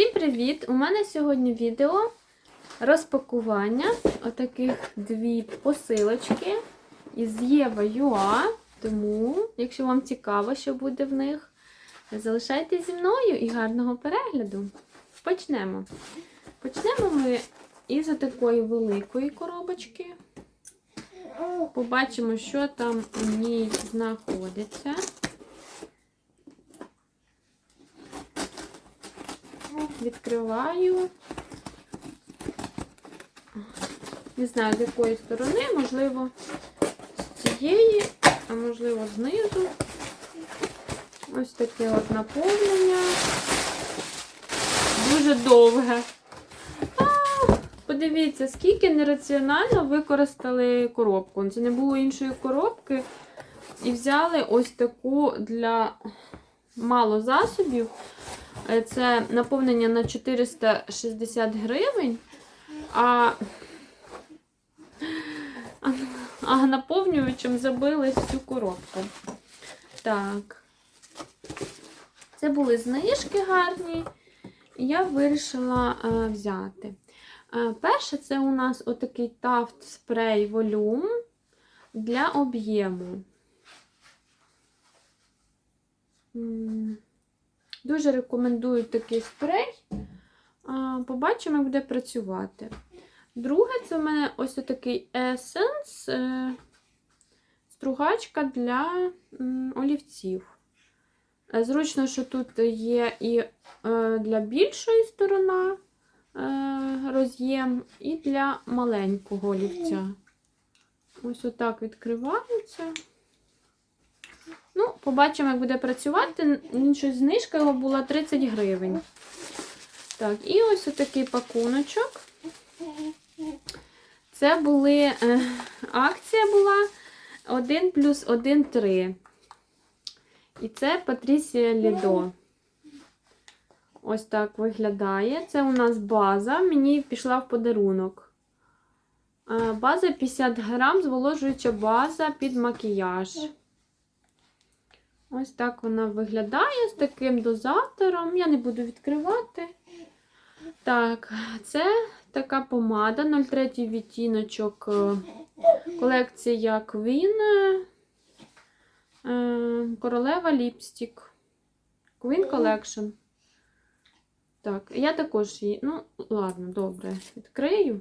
Всім привіт! У мене сьогодні відео розпакування отаких дві посилочки із Єва Юа. Тому, якщо вам цікаво, що буде в них, залишайтесь зі мною і гарного перегляду. Почнемо. Почнемо ми із такої великої коробочки. Побачимо, що там у ній знаходиться. Відкриваю. Не знаю, з якої сторони, можливо, з цієї, а можливо, знизу. Ось таке от наповнення. Дуже довге. А, подивіться, скільки нераціонально використали коробку. Це не було іншої коробки. І взяли ось таку для мало засобів. Це наповнення на 460 гривень, а, а наповнювачем забили всю коробку. Так. Це були знижки гарні, я вирішила е, взяти. Е, перше, це у нас отакий тафт спрей волюм для об'єму. Дуже рекомендую такий спрей. Побачимо, як буде працювати. Друге, це в мене ось такий Essence стругачка для олівців. Е, зручно, що тут є і е, для більшої сторони е, роз'єм, і для маленького олівця. Ось отак відкривається. Побачимо, як буде працювати. Щось знижка його була 30 гривень. Так, і ось такий пакуночок. Це були е, акція була 1 плюс 1 3. І це Патрісія Лідо. Ось так виглядає. Це у нас база. Мені пішла в подарунок. Е, база 50 грам, зволожуюча база під макіяж. Ось так вона виглядає з таким дозатором. Я не буду відкривати. Так, це така помада 03 відтіночок е, колекція Queen е, Королева Ліпстік. Queen Collection. Так, я також її, ну, ладно, добре, відкрию.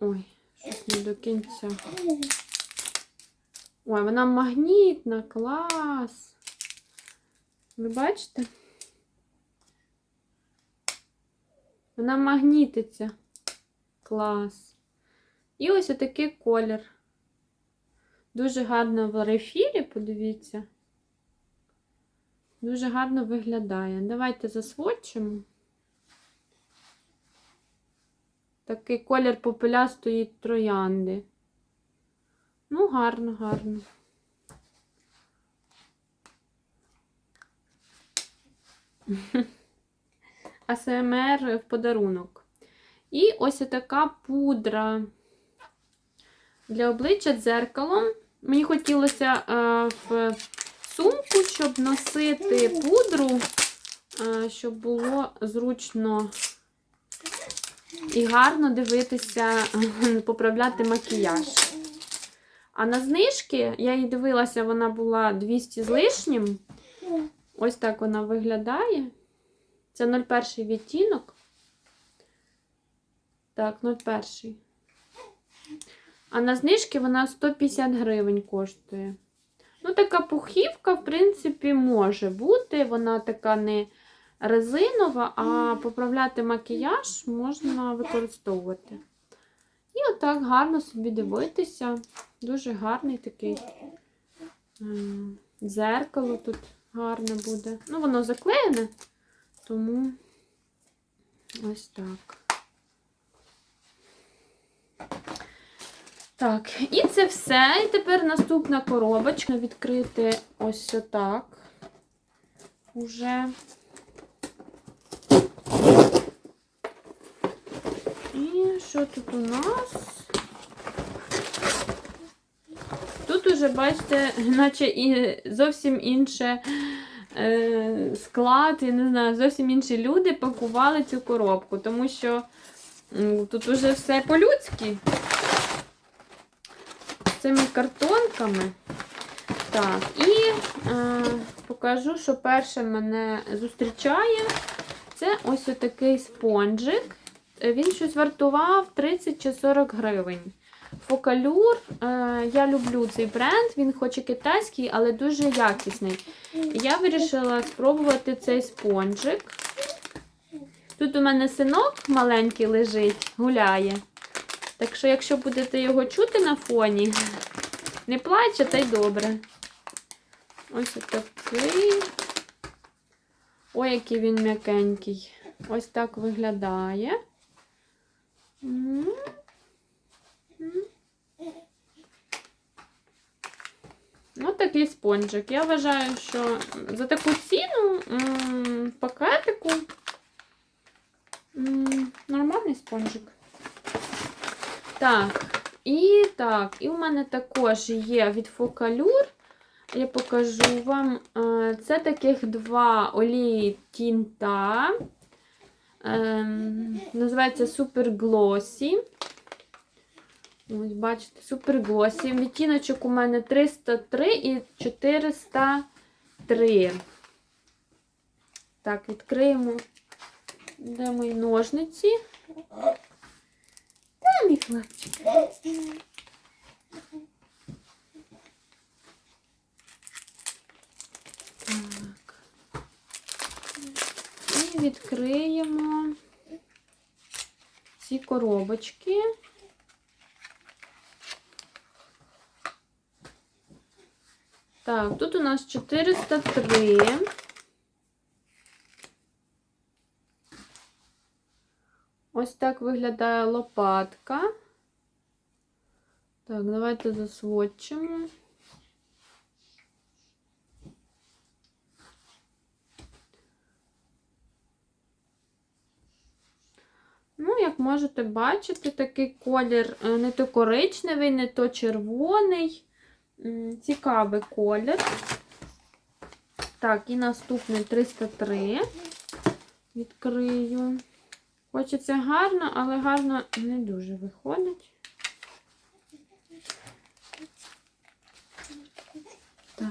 Ой. Щось не до кінця. Ой, вона магнітна, клас. Ви бачите? Вона магнітиться. Клас. І ось отакий колір. Дуже гарно в рефілі, подивіться. Дуже гарно виглядає. Давайте засводчимо. Такий колір попелястої троянди. Ну, гарно, гарно. АСМР в подарунок. І ось така пудра для обличчя дзеркалом. Мені хотілося е, в сумку, щоб носити пудру, е, щоб було зручно і гарно дивитися, поправляти макіяж. А на знижки, я її дивилася, вона була 200 з лишнім. Ось так вона виглядає. Це 01 відтінок. Так, 01. А на знижки вона 150 гривень коштує. Ну, така пухівка, в принципі, може бути. Вона така не резинова, а поправляти макіяж можна використовувати. І отак гарно собі дивитися. Дуже гарний такий дзеркало тут гарне буде. Ну, воно заклеєне, тому ось так. Так, і це все. І тепер наступна коробочка відкрити ось отак. Уже. І що тут у нас? Тут уже бачите, наче і зовсім інше е, склад, я не знаю, зовсім інші люди пакували цю коробку, тому що тут уже все по-людськи. Цими картонками. Так, і е, покажу, що перше мене зустрічає. Це ось отакий спонжик. Е, Він щось вартував 30 чи 40 гривень. Фокалюр. Е, я люблю цей бренд, він хоч і китайський, але дуже якісний. Я вирішила спробувати цей спонжик. Тут у мене синок маленький лежить, гуляє. Так що, якщо будете його чути на фоні, не плаче, та й добре. Ось такий. Ой, який він м'якенький. Ось так виглядає. Ну, такий спонжик. Я вважаю, що за таку ціну пакетику нормальний спонжик. Так, і так, і у мене також є від Фокалюр. Я покажу вам. Е, Це таких два олії тінта. Ем, називається Super Glossy. Ось, бачите, Super Glossy. Відтіночок у мене 303 і 403. Так, відкриємо. Де мої ножниці? Та, мій хлопчик. Відкриємо ці коробочки. Так, тут у нас 403. Ось так виглядає лопатка. Так, давайте засводчимо. Ну, як можете бачити, такий колір е, не то коричневий, не то червоний. Цікавий колір. Так, і наступний 303. Відкрию. Хочеться гарно, але гарно не дуже виходить. Так.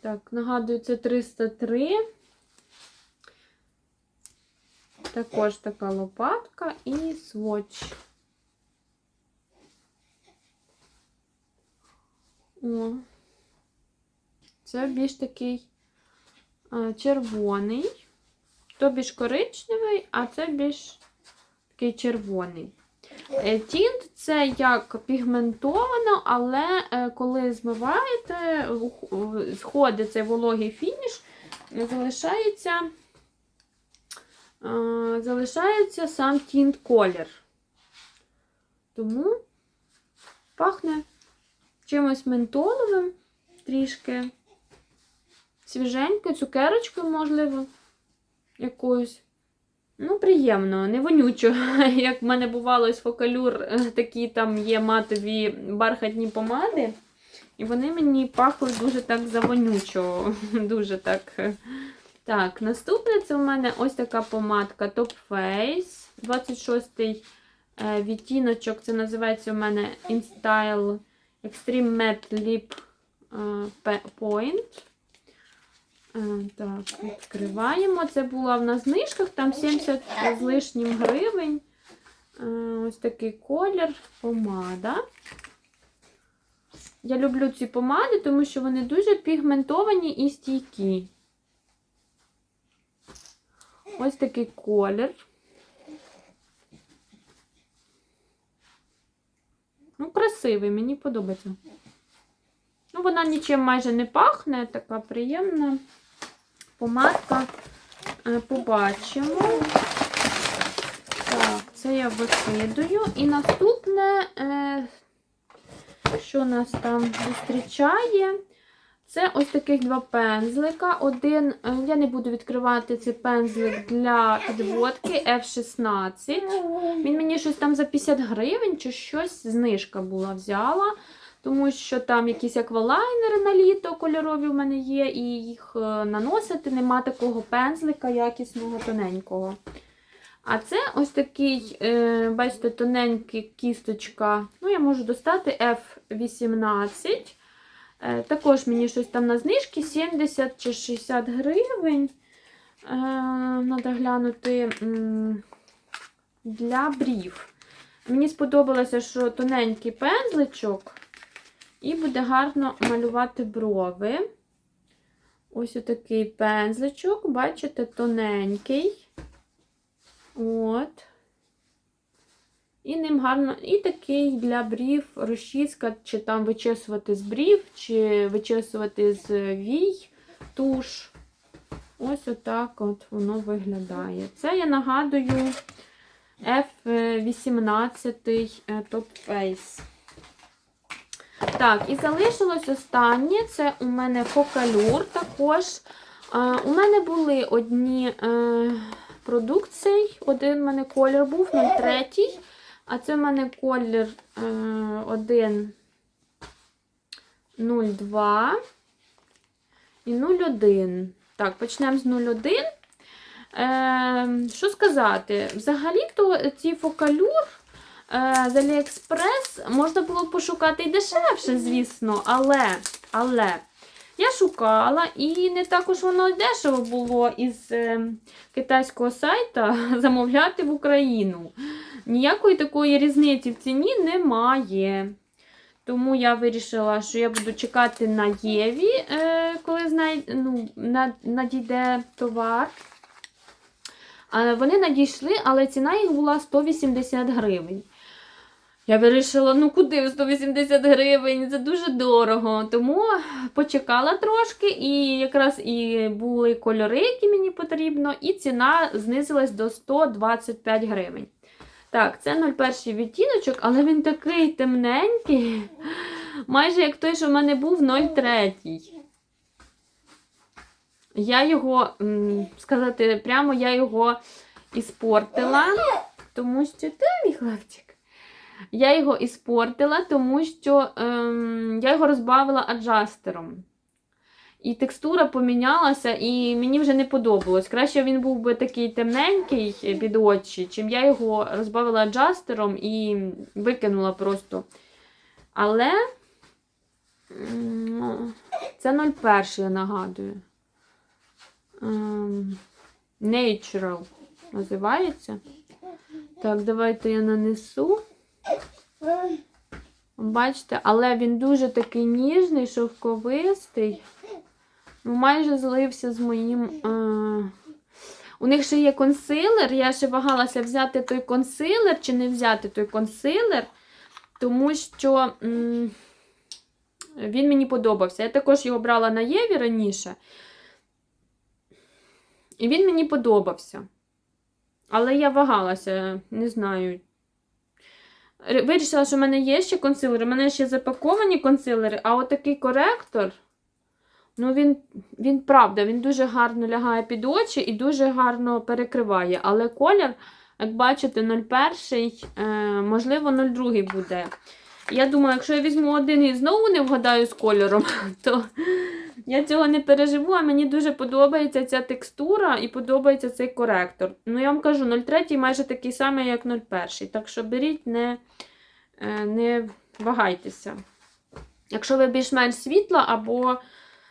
Так, нагадую, це 303. Також така лопатка і сводч. О, це більш такий а, червоний. То більш коричневий, а це більш такий червоний. Е, Тінт це як пігментовано, але е, коли змиваєте, сходить цей вологий фініш, залишається, залишається сам тінт колір. Тому пахне чимось ментоловим, трішки свіженько, цукерочкою, можливо, якоюсь. Ну, приємно, не вонючо. Як в мене бувало з фокалюр, е, такі там є матові бархатні помади. І вони мені пахли дуже так завонючо. Дуже так. Так, наступне це у мене ось така помадка Top Face. 26-й е, відтіночок. Це називається у мене InStyle Extreme Matte Lip е, Point. Е, Так, відкриваємо. Це була в нас знижках, там 70 з лишнім гривень. Ось такий колір, помада. Я люблю ці помади, тому що вони дуже пігментовані і стійкі. Ось такий колір. Ну, красивий, мені подобається. Ну, вона нічим майже не пахне, така приємна помадка. Е, Побачимо. Так, це я викидаю. І наступне, е, що нас там зустрічає, Це ось таких два пензлика. Один, е, я не буду відкривати цей пензлик для підводки F16. Він мені щось там за 50 гривень чи щось знижка була взяла. Тому що там якісь аквалайнери на літо кольорові в мене є, і їх е, наносити нема такого пензлика якісного, тоненького. А це ось такий, е, бачите, тоненький кісточка. Ну, я можу достати F18. Е, також мені щось там на знижки 70 чи 60 гривень. Е, Надо глянути для брів. Мені сподобалося, що тоненький пензличок, і буде гарно малювати брови. Ось отакий пензличок, бачите, тоненький. От. І ним гарно, і такий для брів розчіска, чи там вичесувати з брів, чи вичесувати з вій туш. Ось отак от воно виглядає. Це я нагадую F18 Top Face. Так, і залишилось останнє. Це у мене фокалюр також. Е, У мене були одні е, продукції. Один у мене колір був 03. А це в мене колір е, 1 02 і 01. Так, почнемо з 01. Е, що сказати? Взагалі-то ці фокалюр е, з Аліекспрес можна було б пошукати і дешевше, звісно, але, але я шукала, і не також воно дешево було із е, китайського сайта замовляти в Україну. Ніякої такої різниці в ціні немає. Тому я вирішила, що я буду чекати на Єві, е, коли знай... ну, надійде товар. Вони надійшли, але ціна їх була 180 гривень. Я вирішила, ну куди 180 гривень? Це дуже дорого. Тому почекала трошки, і якраз і були кольори, які мені потрібно, і ціна знизилась до 125 гривень. Так, це 01 відтіночок, але він такий темненький. Майже як той, що в мене був 03. Я його, сказати прямо, я його іспортила, тому що ти мій хлопчик. Я його іспортила, тому що ем, я його розбавила аджастером. І текстура помінялася, і мені вже не подобалось. Краще він був би такий темненький під очі, чим я його розбавила аджастером і викинула просто. Але це 01, я нагадую. Ем, Natural називається. Так, давайте я нанесу. Бачите, але він дуже такий ніжний, шовковистий. Майже злився з моїм. Е... У них ще є консилер. Я ще вагалася взяти той консилер чи не взяти той консилер, тому що м... він мені подобався. Я також його брала на Єві раніше. І він мені подобався. Але я вагалася, не знаю. Вирішила, що в мене є ще консилери, у мене ще запаковані консилери, а отакий коректор, ну він, він правда, він дуже гарно лягає під очі і дуже гарно перекриває. Але колір, як бачите, 01, е, можливо, 02 буде. Я думаю, якщо я візьму один і знову не вгадаю з кольором, то я цього не переживу, а мені дуже подобається ця текстура і подобається цей коректор. Ну, я вам кажу, 03 майже такий самий, як 01. Так що беріть, не, е, не вагайтеся. Якщо ви більш-менш світла або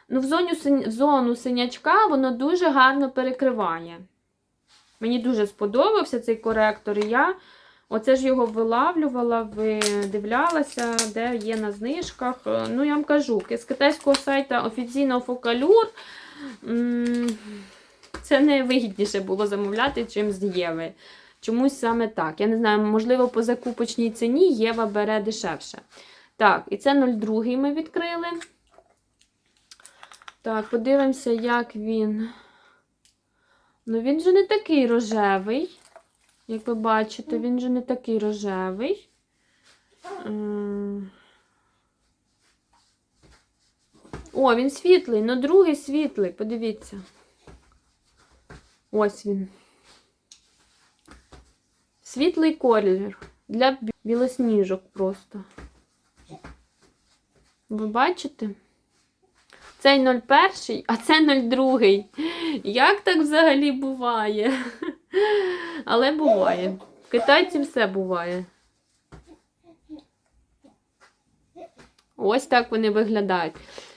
ну, в, зону, в зону синячка, воно дуже гарно перекриває. Мені дуже сподобався цей коректор, і я оце ж його вилавлювала, видивлялася, де є на знижках. Е, Ну, я вам кажу, з китайського сайту офіційного фокалюр. Це не вигідніше було замовляти, чим з Єви. Чомусь саме так. Я не знаю, можливо, по закупочній ціні Єва бере дешевше. Так, і це 02 ми відкрили. Так, подивимося, як він. Ну, він же не такий рожевий. Як ви бачите, він же не такий рожевий. О, він світлий, ну другий світлий, подивіться. Ось він. Світлий колір для білосніжок просто. Ви бачите? Цей 01, а це 02. Як так взагалі буває? Але буває. В китайці все буває. Ось так вони виглядають.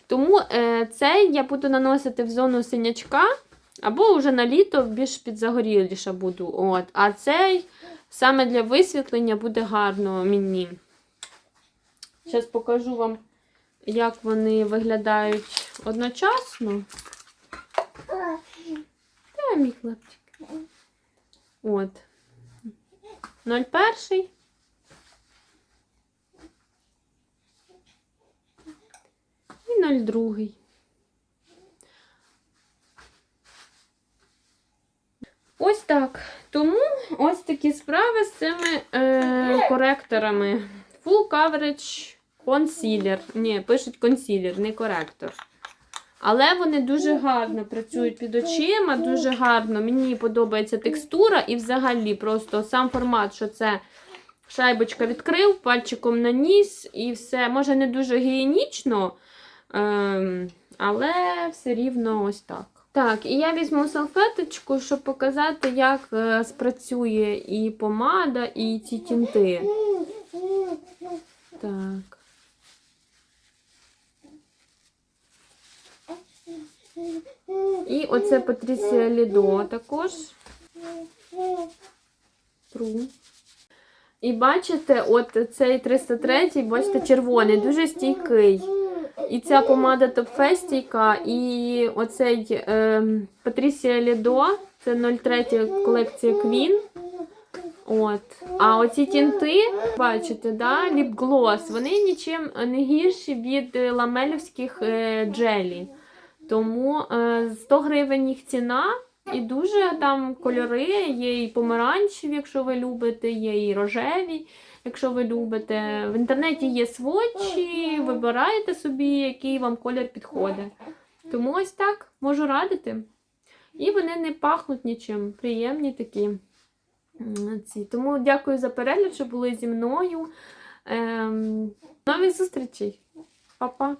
Тому е, цей я буду наносити в зону синячка, або вже на літо більш підзагоріліша буду. От. А цей саме для висвітлення буде гарно мені. Зараз покажу вам, як вони виглядають одночасно. Та, мій хлопчик. От. 01. І 02. Ось так. Тому ось такі справи з цими е, коректорами. Full coverage concealer. Ні, пишуть консілер, не коректор. Але вони дуже гарно працюють під очима, дуже гарно. Мені подобається текстура і взагалі просто сам формат, що це шайбочка відкрив, пальчиком наніс і все. Може, не дуже гігієнічно, ем, але все рівно ось так. Так, і я візьму салфеточку, щоб показати, як е, спрацює і помада, і ці тінти. Так. І оце Патрісія Лідо також. Тру. І бачите, от цей 303, бачите, червоний, дуже стійкий. І ця помада Top стійка, і оцей е, Патрісія Лідо, це 03 колекція Queen. От. А оці тінти, бачите, да, ліп-глос, вони нічим не гірші від ламелівських е, джелі. Тому е, 100 гривень їх ціна. І дуже там кольори, є і помаранчеві, якщо ви любите, є і рожеві, якщо ви любите. В інтернеті є сводчі, вибираєте собі, який вам колір підходить. Тому ось так можу радити. І вони не пахнуть нічим. Приємні такі. Тому дякую за перегляд, що були зі мною. Ем, нових зустрічей. Па-па!